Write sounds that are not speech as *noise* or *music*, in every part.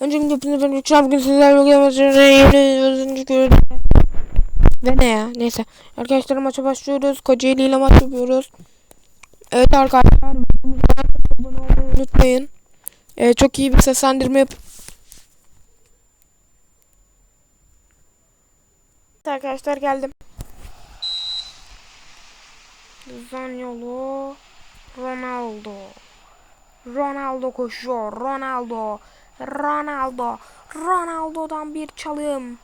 Öncelikle hepinize ben Yüksel bugün sizlerle yeni Ve ne ya? Neyse. Arkadaşlar maça başlıyoruz. Kocaeli ile maç yapıyoruz. Evet arkadaşlar abone olmayı unutmayın. Ee, Çok iyi bir seslendirme yap Evet arkadaşlar geldim. Zanyolu Ronaldo. Ronaldo koşuyor Ronaldo Ronaldo. Ronaldo'dan bir çalım.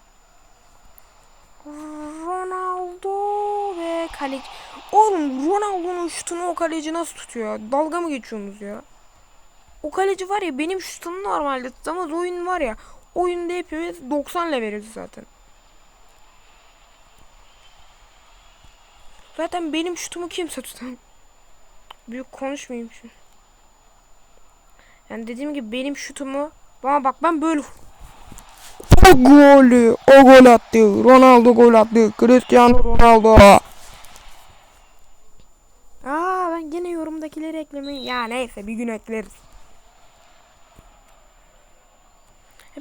Ronaldo ve kaleci. Oğlum Ronaldo'nun şutunu o kaleci nasıl tutuyor? Dalga mı geçiyorsunuz ya? O kaleci var ya benim şutumu normalde tutamaz. Oyun var ya. Oyunda hepimiz 90 ile veririz zaten. Zaten benim şutumu kimse tutamaz. Büyük konuşmayayım şimdi. Yani dediğim gibi benim şutumu bana bak ben böyle o golü o gol attı. Ronaldo gol attı. Cristiano Ronaldo. Aa ben gene yorumdakileri eklemeyi ya neyse bir gün ekleriz.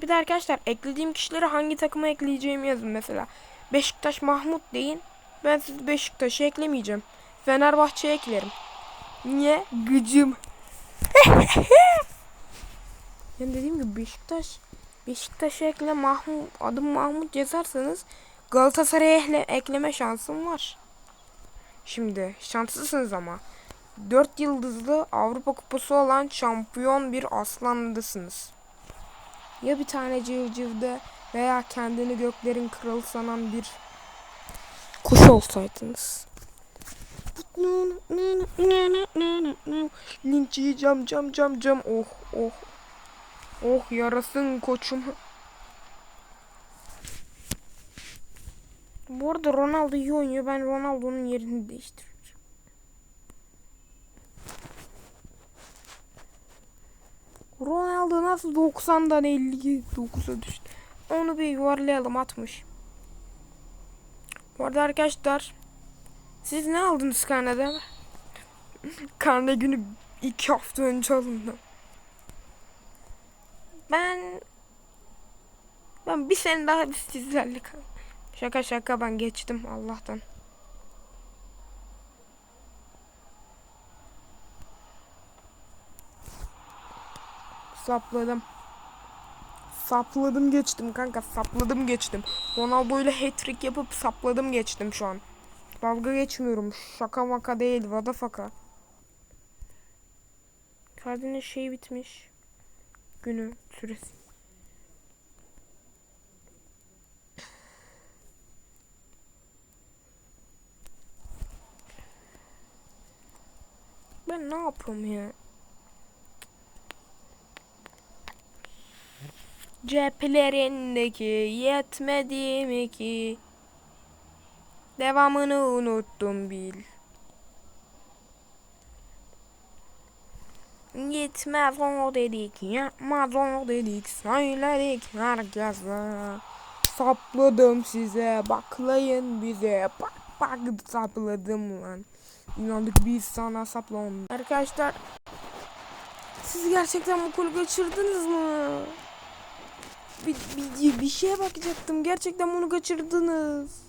Bir de arkadaşlar eklediğim kişileri hangi takıma ekleyeceğimi yazın mesela. Beşiktaş Mahmut deyin. Ben sizi Beşiktaş'a eklemeyeceğim. Fenerbahçe'ye eklerim. Niye? Gıcım *laughs* Yani dediğim gibi Beşiktaş Beşiktaş'a ekle Mahmut adım Mahmut yazarsanız Galatasaray'a ekle, ekleme şansım var. Şimdi şanslısınız ama 4 yıldızlı Avrupa Kupası olan şampiyon bir aslandasınız. Ya bir tane civcivde veya kendini göklerin kralı sanan bir kuş olsaydınız. Linç yiyeceğim cam cam cam oh oh Oh yarasın koçum. Bu arada Ronaldo iyi oynuyor. Ben Ronaldo'nun yerini değiştireceğim. Ronaldo nasıl 90'dan 59'a düştü. Onu bir yuvarlayalım 60. Bu arada arkadaşlar siz ne aldınız karneden? *laughs* Karne günü iki hafta önce alındı. Ben ben bir sene daha biz sizlerle. Şaka şaka ben geçtim Allah'tan. Sapladım. Sapladım geçtim kanka sapladım geçtim. Ronaldo ile hat-trick yapıp sapladım geçtim şu an. Dalga geçmiyorum. Şaka maka değil. Vada faka. Kardinin şey bitmiş günü süresi. Ben ne yapıyorum ya? Ceplerindeki yetmedi mi ki? Devamını unuttum bil. Gitmez o dedik, yapmaz o dedik, söyledik herkese. Sapladım size, baklayın bize, bak bak sapladım lan. İnandık biz sana saplam. Arkadaşlar, siz gerçekten bu golü kaçırdınız mı? Bir, bir, bir şeye bakacaktım, gerçekten bunu kaçırdınız.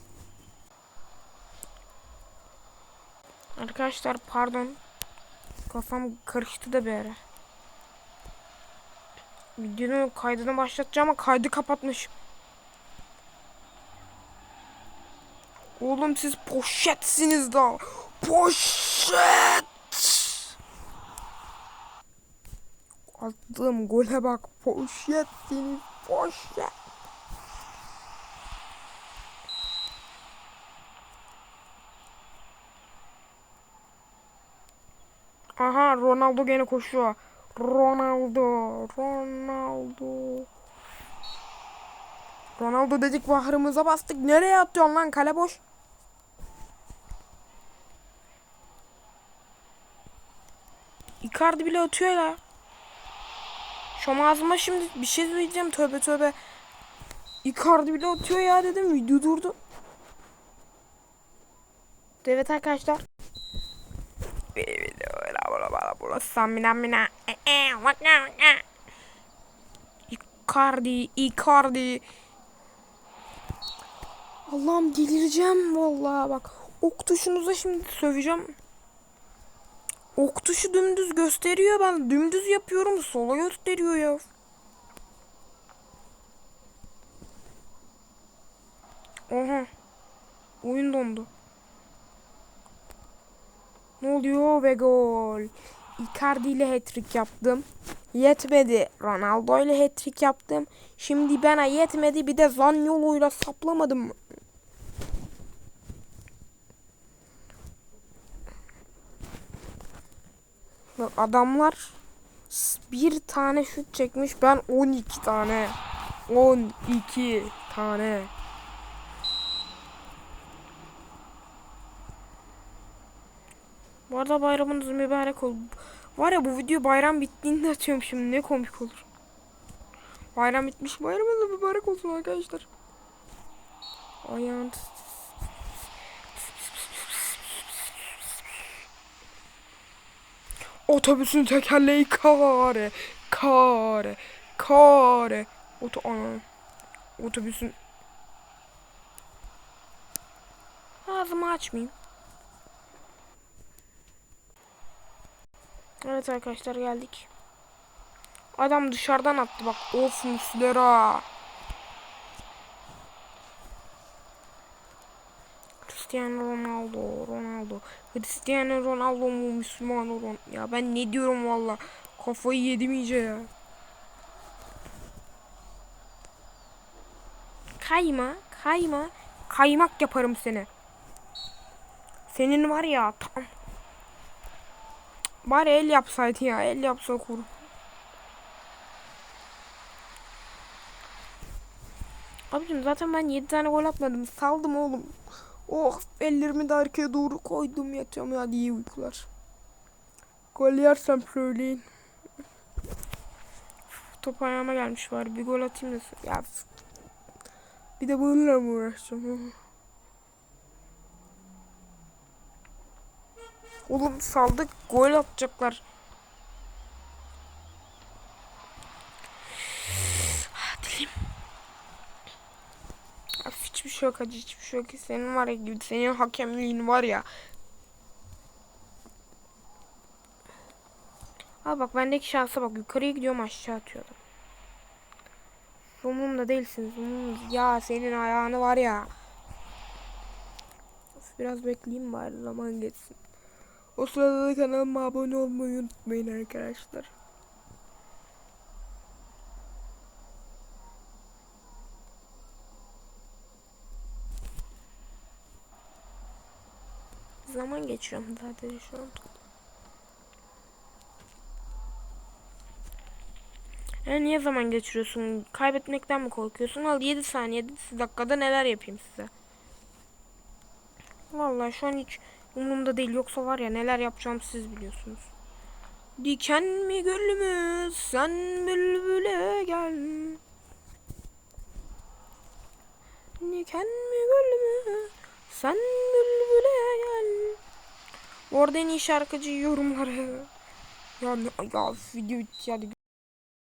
Arkadaşlar pardon Kafam karıştı da bir ara. Videonun kaydını başlatacağım ama kaydı kapatmış. Oğlum siz poşetsiniz da. Poşet. Attığım gole bak. Poşetsiniz. Poşet. Aha Ronaldo gene koşuyor. Ronaldo. Ronaldo. Ronaldo dedik bahrımıza bastık. Nereye atıyorsun lan kale boş. Icardi bile atıyor ya. Şu ağzıma şimdi bir şey söyleyeceğim tövbe tövbe. Icardi bile atıyor ya dedim video durdu. Evet arkadaşlar Samina mina. Icardi, Icardi. Allah'ım delireceğim vallahi bak. Ok tuşunuza şimdi söveceğim. Ok tuşu dümdüz gösteriyor. Ben dümdüz yapıyorum. Sola gösteriyor ya. Oha. Oyun dondu. Ne oluyor ve gol. Icardi ile hat-trick yaptım. Yetmedi. Ronaldo ile hat-trick yaptım. Şimdi bana yetmedi. Bir de Zaniolo ile saplamadım. Bak adamlar bir tane şut çekmiş. Ben 12 tane. 12 tane. Arada bayramınız mübarek ol. Var ya bu video bayram bittiğinde atıyorum şimdi ne komik olur. Bayram bitmiş bayramınız mübarek olsun arkadaşlar. Ayağın Otobüsün tekerleği kare, kare, kare. Oto ana. Otobüsün Ağzımı açmayayım. Evet arkadaşlar geldik. Adam dışarıdan attı bak. Of Muslera. Cristiano Ronaldo, Ronaldo. Cristiano Ronaldo mu Müslüman Ron. Ya ben ne diyorum valla. Kafayı yedim iyice ya. Kayma, kayma. Kaymak yaparım seni. Senin var ya tam. Bari el yapsaydı ya. El yapsa kur. Abicim zaten ben 7 tane gol atmadım. Saldım oğlum. Oh ellerimi de arkaya doğru koydum yatıyorum ya iyi uykular. Gol yersem söyleyin. Top ayağıma gelmiş var. Bir gol atayım da. Ya. Bir de bununla mı uğraşacağım? Oğlum saldık gol atacaklar. Ah, Dilim. Af, hiçbir şey yok hacı hiçbir şey yok. Senin var ya gibi senin hakemliğin var ya. Al bak bendeki şansa bak yukarıya gidiyorum aşağı atıyorum. Umurumda değilsiniz. Umurumda. Ya senin ayağını var ya. Biraz bekleyeyim bari zaman geçsin. O sırada da kanalıma abone olmayı unutmayın arkadaşlar. Zaman geçiyorum zaten şu an. Ya niye zaman geçiriyorsun? Kaybetmekten mi korkuyorsun? Al 7 saniye 7 dakikada neler yapayım size. Vallahi şu an hiç umurumda değil. Yoksa var ya neler yapacağım siz biliyorsunuz. Diken mi gül sen bülbüle gel. Diken mi gül sen bülbüle gel. Bu arada en iyi şarkıcı yorumları. Ya, ne- ya video bitti hadi